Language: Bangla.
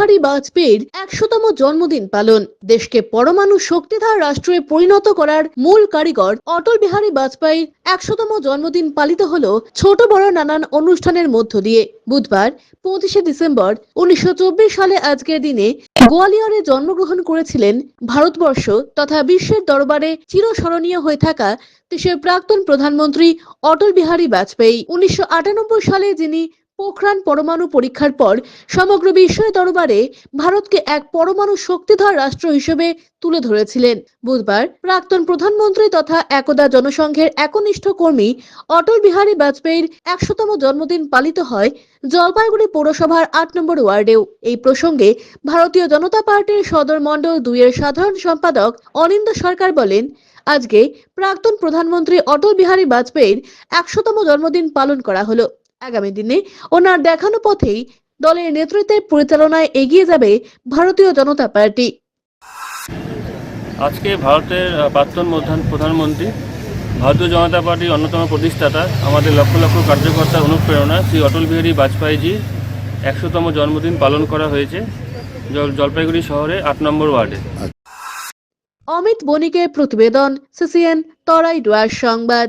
বিহারী বাজপেয়ীর একশোতম জন্মদিন পালন। দেশকে পরমাণু শক্তিধর রাষ্ট্রে পরিণত করার মূল কারিগর অটল বিহারী বাজপেয়ীর একশোতম জন্মদিন পালিত হলো ছোট বড় নানান অনুষ্ঠানের মধ্য দিয়ে। বুধবার, পঁচিশে ডিসেম্বর, উনিশশো সালে আজকের দিনে গোয়ালিয়রে জন্মগ্রহণ করেছিলেন ভারতবর্ষ তথা বিশ্বের দরবারে চিরস্মরণীয় হয়ে থাকা দেশের প্রাক্তন প্রধানমন্ত্রী অটল বিহারী বাজপেয়ী। উনিশশো আটানব্বই সালে যিনি পোখরান পরমাণু পরীক্ষার পর সমগ্র বিশ্বের দরবারে ভারতকে এক পরমাণু শক্তিধর রাষ্ট্র হিসেবে তুলে ধরেছিলেন। বুধবার প্রাক্তন প্রধানমন্ত্রী তথা একদা জনসংঘের একনিষ্ঠ কর্মী অটল বিহারী বাজপেয়ীর একশোতম জন্মদিন পালিত হয় জলপাইগুড়ি পৌরসভার আট নম্বর ওয়ার্ডেও। এই প্রসঙ্গে ভারতীয় জনতা পার্টির সদর মণ্ডল দুইয়ের সাধারণ সম্পাদক অনিন্দ সরকার বলেন, আজকে প্রাক্তন প্রধানমন্ত্রী অটল বিহারী বাজপেয়ীর একশোতম জন্মদিন পালন করা হলো। আগামী দিনে ওনার দেখানো পথেই দলের নেতৃত্বের পরিচালনায় এগিয়ে যাবে ভারতীয় জনতা পার্টি। আজকে ভারতের প্রাক্তন প্রধান প্রধানমন্ত্রী ভারতীয় জনতা পার্টির অন্যতম প্রতিষ্ঠাতা আমাদের লক্ষ লক্ষ কার্যকর্তার অনুপ্রেরণা শ্রী অটল বিহারী বাজপেয়ীজি একশোতম জন্মদিন পালন করা হয়েছে জলপাইগুড়ি শহরে আট নম্বর ওয়ার্ডে। অমিত বণিকের প্রতিবেদন সিসিএন তরাই ডুয়ার সংবাদ।